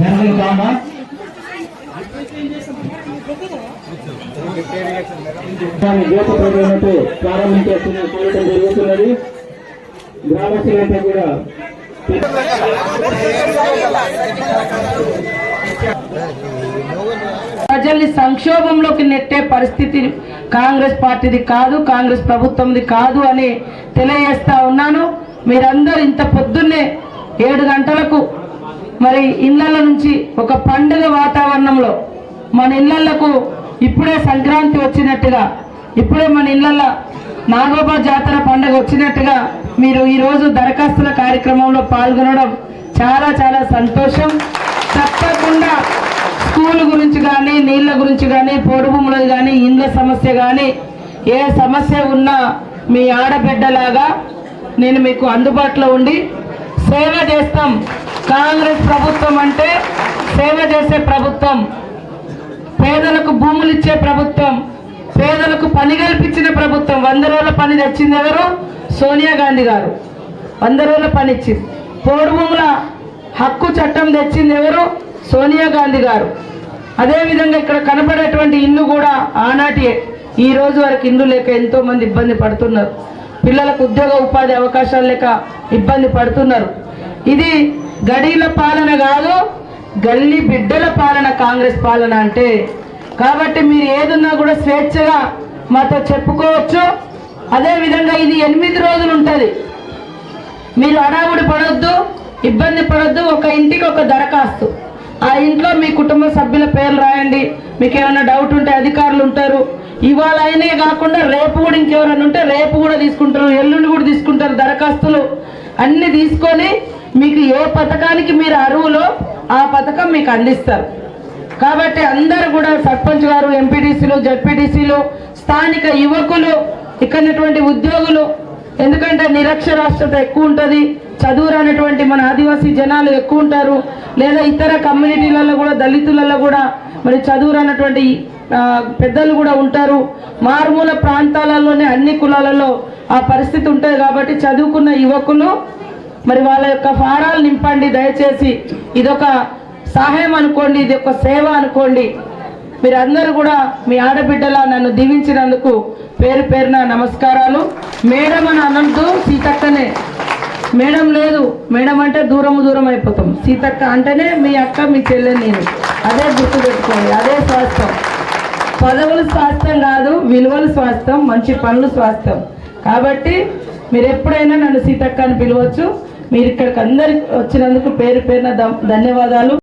General comma ప్రారంభించేస్తున్న జరుగుతున్నది గ్రామస్తులంతా కూడా ప్రజల్ని సంక్షోభంలోకి నెట్టే పరిస్థితి కాంగ్రెస్ పార్టీది కాదు కాంగ్రెస్ ప్రభుత్వంది కాదు అని తెలియజేస్తా ఉన్నాను. మీరందరూ ఇంత పొద్దున్నే ఏడు గంటలకు మరి ఇళ్ళ నుంచి ఒక పండుగ వాతావరణంలో మన ఇళ్ళకు ఇప్పుడే సంక్రాంతి వచ్చినట్టుగా ఇప్పుడే మన ఇళ్ళల్లో నాగోబా జాతర పండుగ వచ్చినట్టుగా మీరు ఈరోజు దరఖాస్తుల కార్యక్రమంలో పాల్గొనడం చాలా చాలా సంతోషం. తప్పకుండా స్కూల్ గురించి కానీ నీళ్ళ గురించి కానీ పొడు భూములది కానీ ఇండ్ల సమస్య కానీ ఏ సమస్య ఉన్నా మీ ఆడబిడ్డలాగా నేను మీకు అందుబాటులో ఉండి సేవ చేస్తాం. కాంగ్రెస్ ప్రభుత్వం అంటే సేవ చేసే ప్రభుత్వం. పేదలకు భూములు ఇచ్చే ప్రభుత్వం. పేదలకు పని కల్పించిన ప్రభుత్వం. వంద రోజుల పని తెచ్చింది ఎవరు? సోనియా గాంధీ గారు. వంద రోజుల పని ఇచ్చింది. పోడు భూముల హక్కు చట్టం తెచ్చింది ఎవరు? సోనియా గాంధీ గారు. అదేవిధంగా ఇక్కడ కనపడేటువంటి ఇల్లు కూడా ఆనాటి ఈ రోజు వరకు ఇల్లు లేక ఎంతో మంది ఇబ్బంది పడుతున్నారు. పిల్లలకు ఉద్యోగ ఉపాధి అవకాశాలు లేక ఇబ్బంది పడుతున్నారు. ఇది గడీల పాలన కాదు గల్లీ బిడ్డల పాలన కాంగ్రెస్ పాలన అంటే. కాబట్టి మీరు ఏదున్నా కూడా స్వేచ్ఛగా మాతో చెప్పుకోవచ్చు. అదే విధంగా ఇది ఎనిమిది రోజులు ఉంటుంది. మీరు అడావుడి పడొద్దు ఇబ్బంది పడొద్దు ఒక ఇంటికి ఒక దరఖాస్తు. ఆ ఇంట్లో మీ కుటుంబ సభ్యుల పేర్లు రాయండి. మీకు ఏమైనా డౌట్ ఉంటే అధికారులు ఉంటారు. ఇవాళ అయినే కాకుండా రేపు కూడా ఇంకెవరైనా ఉంటే రేపు కూడా తీసుకుంటారు ఎల్లుండి కూడా తీసుకుంటారు దరఖాస్తులు అన్ని తీసుకొని మీకు ఏ పథకానికి మీరు అరువులో ఆ పథకం మీకు అందిస్తారు. కాబట్టి అందరు కూడా సర్పంచ్ గారు ఎంపీటీసీలు జడ్పీటీసీలు స్థానిక యువకులు ఇక్కడటువంటి ఉద్యోగులు ఎందుకంటే నిరక్షరాస్యత ఎక్కువ ఉంటుంది చదువు రానటువంటి మన ఆదివాసీ జనాలు ఎక్కువ ఉంటారు లేదా ఇతర కమ్యూనిటీలలో కూడా దళితులలో కూడా మరి చదువు రానటువంటి పెద్దలు కూడా ఉంటారు. మారుమూల ప్రాంతాలలోనే అన్ని కులాలలో ఆ పరిస్థితి ఉంటుంది కాబట్టి చదువుకున్న యువకులు మరి వాళ్ళ యొక్క ఫారాలు నింపండి దయచేసి. ఇదొక సహాయం అనుకోండి ఇది ఒక సేవ అనుకోండి. మీరు అందరూ కూడా మీ ఆడబిడ్డలా నన్ను దీవించినందుకు పేరు పేరున నమస్కారాలు. మేడం అని అనద్దు సీతక్కనే. మేడం లేదు మేడం అంటే దూరం దూరం అయిపోతాం. సీతక్క అంటేనే మీ అక్క మీ చెల్లెని నేను. అదే గుర్తు పెట్టుకోండి అదే స్వాస్థ్యం. పదవులు స్వాస్థ్యం కాదు విలువలు స్వాస్థ్యం మంచి పనులు స్వాస్థ్యం. కాబట్టి మీరు ఎప్పుడైనా నన్ను సీతక్క అని పిలవచ్చు. మీరు ఇక్కడికి అందరికి వచ్చినందుకు పేరు పేరున ధన్యవాదాలు.